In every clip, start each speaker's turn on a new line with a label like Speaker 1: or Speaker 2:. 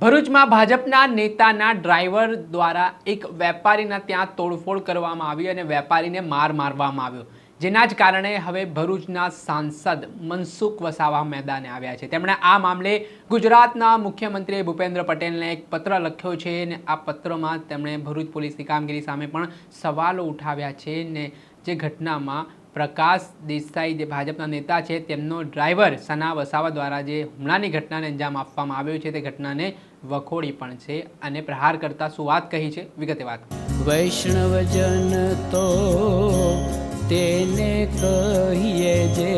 Speaker 1: ભરૂચમાં ભાજપના નેતાના ડ્રાઈવર દ્વારા એક વેપારીના ત્યાં તોડફોડ કરવામાં આવી અને વેપારીને માર મારવામાં આવ્યો. જેના જ કારણે હવે ભરૂચના સાંસદ મનસુખ વસાવા મેદાને આવ્યા છે. તેમણે આ મામલે ગુજરાતના મુખ્યમંત્રી ભૂપેન્દ્ર પટેલને એક પત્ર લખ્યો છે અને આ પત્રમાં તેમણે ભરૂચ પોલીસની કામગીરી સામે પણ સવાલો ઉઠાવ્યા છે ને જે ઘટનામાં પ્રકાશ દેસાઈ જે ભાજપના નેતા છે તેમનો ડ્રાઈવર સના વસાવા દ્વારા જે હુમલાની ઘટનાને અંજામ આપવામાં આવ્યો છે તે ઘટનાને વખોડી પણ છે અને પ્રહાર કરતા શું વાત કહી છે? વિગતે વાત
Speaker 2: વૈષ્ણવજન તો તેને કહીએ જે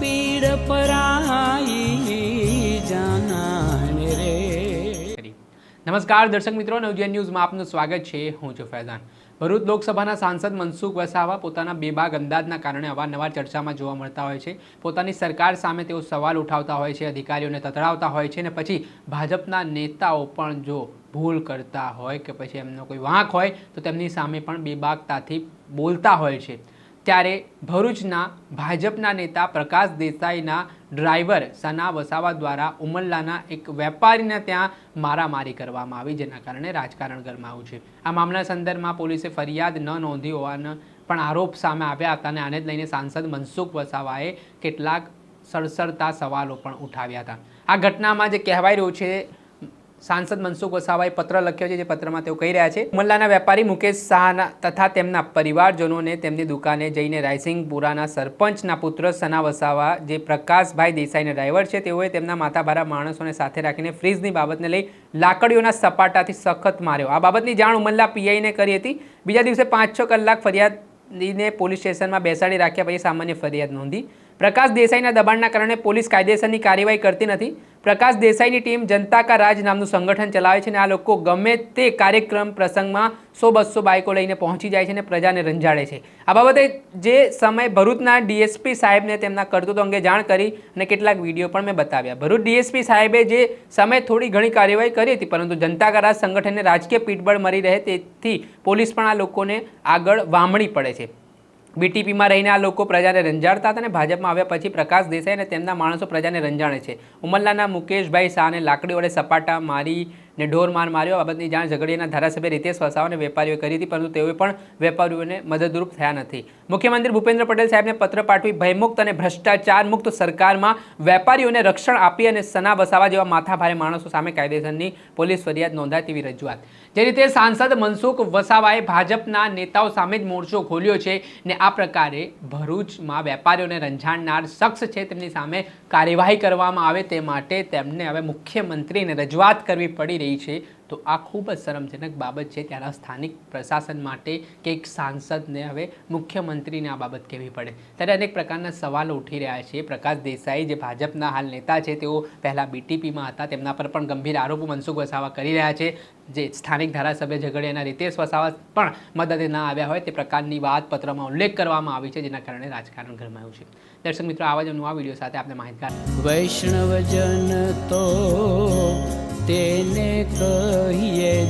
Speaker 2: પીડ પરાઈ જાનાને રે.
Speaker 1: નમસ્કાર દર્શક મિત્રો. નવજીવન ન્યૂઝમાં આપનું સ્વાગત છે. હું છું ફૈઝાન. ભરૂચ લોકસભાના સાંસદ મનસુખ વસાવા પોતાના બેબાગ અંદાજના કારણે અવારનવાર ચર્ચામાં જોવા મળતા હોય છે. પોતાની સરકાર સામે તેઓ સવાલ ઉઠાવતા હોય છે, અધિકારીઓને તતડાવતા હોય છે અને પછી ભાજપના નેતાઓ પણ જો ભૂલ કરતા હોય કે પછી એમનો કોઈ વાંક હોય તો તેમની સામે પણ બેબાગતાથી બોલતા હોય છે. ત્યારે ભરૂચના ભાજપના નેતા પ્રકાશ દેસાઈના ડ્રાઈવર સના વસાવા દ્વારા ઉમલ્લાના એક વેપારીને ત્યાં મારામારી કરવામાં આવી, જેના કારણે રાજકારણ ગરમાયું છે. આ મામલા સંદર્ભમાં પોલીસે ફરિયાદ ન નોંધી હોવાના પણ આરોપ સામે આવ્યા હતા અને આને જ લઈને સાંસદ મનસુખ વસાવાએ કેટલાક સડસડતા સવાલો પણ ઉઠાવ્યા હતા. આ ઘટનામાં જે કહેવાય રહ્યું છે સાંસદ મનસુખ વસાવાએ પત્ર લખ્યો છે, જે પત્રમાં તેઓ કહી રહ્યા છે ઉમલ્લાના વેપારી મુકેશ શાહના તથા તેમના પરિવારજનોને તેમની દુકાને જઈને રાયસિંગપુરાના સરપંચના પુત્ર સના વસાવા, જે પ્રકાશભાઈ દેસાઈના ડ્રાઈવર છે, તેઓએ તેમના માથાભારા માણસોને સાથે રાખીને ફ્રીજની બાબતને લઈ લાકડીઓના સપાટાથી સખત માર્યો. આ બાબતની જાણ ઉમલ્લા પીઆઈને કરી હતી. બીજા દિવસે પાંચ છ કલાક ફરિયાદીને પોલીસ સ્ટેશનમાં બેસાડી રાખ્યા પછી સામાન્ય ફરિયાદ નોંધી પ્રકાશ દેસાઈના દબાણના કારણે પોલીસ કાયદેસરની કાર્યવાહી કરતી નથી. પ્રકાશ દેસાઈની ટીમ જનતા કા રાજ નામનું સંગઠન ચલાવે છે અને આ લોકો ગમે તે કાર્યક્રમ પ્રસંગમાં સો બસો બાઇકો લઈને પહોંચી જાય છે અને પ્રજાને રંજાડે છે. આ બાબતે જે સમય ભરૂચના ડીએસપી સાહેબને તેમના કરતૂતો અંગે જાણ કરી અને કેટલાક વીડિયો પણ મેં બતાવ્યા. ભરૂચ ડીએસપી સાહેબે જે સમય થોડી ઘણી કાર્યવાહી કરી હતી, પરંતુ જનતા કા રાજ સંગઠનને રાજકીય પીઠબળ મળી રહે તેથી પોલીસ પણ આ લોકોને આગળ વામણી પડે છે. બીટીપીમાં રહીને આ લોકો પ્રજાને રંજાડતા હતા અને ભાજપમાં આવ્યા પછી પ્રકાશ દેસાઈ અને તેમના માણસો પ્રજાને રંજાણે છે. ઉમરલાના મુકેશભાઈ શાહને લાકડી વડે સપાટા મારી ને ઢોર માર માર્યો. બાબતની જાણ ઝઘડિયાના ધારાસભ્ય રીતેશ વસાવાને વેપારીઓએ કરી હતી, પરંતુ તેઓએ પણ વેપારીઓને મદદરૂપ થયા નથી. મુખ્યમંત્રી ભૂપેન્દ્ર પટેલ સાહેબને પત્ર પાઠવી ભયમુક્ત અને ભ્રષ્ટાચાર મુક્ત સરકારમાં વેપારીઓને રક્ષણ આપી અને સના વસાવા જેવા માથાભારે માણસો સામે કાયદેસરની પોલીસ ફરિયાદ નોંધાય તેવી રજૂઆત. જે રીતે સાંસદ મનસુખ વસાવાએ ભાજપના નેતાઓ સામે જ મોરચો ખોલ્યો છે ને આ પ્રકારે ભરૂચમાં વેપારીઓને રંજાડનાર શખ્સ છે તેમની સામે કાર્યવાહી કરવામાં આવે તે માટે તેમને હવે મુખ્યમંત્રીને રજૂઆત કરવી પડી રહી છે, તો આ ખૂબ જ શરમજનક બાબત છે ત્યારે સ્થાનિક પ્રશાસન માટે કે એક સાંસદને હવે મુખ્યમંત્રીને આ બાબત કહેવી પડે. ત્યારે અનેક પ્રકારના સવાલો ઉઠી રહ્યા છે. પ્રકાશ દેસાઈ, જે ભાજપના હાલ નેતા છે, તેઓ પહેલાં બીટીપીમાં હતા. તેમના પર પણ ગંભીર આરોપો મનસુખ વસાવા કરી રહ્યા છે. જે સ્થાનિક ધારાસભ્ય ઝઘડિયાના રીતેશ વસાવા પણ મદદે ના આવ્યા હોય તે પ્રકારની વાત પત્રમાં ઉલ્લેખ કરવામાં આવી છે, જેના કારણે રાજકારણ ગરમાયું છે. દર્શક મિત્રો આવા જ નવા વીડિયો સાથે આપણે માહિતગાર
Speaker 2: વૈષ્ણવજન તો તેને કહીએ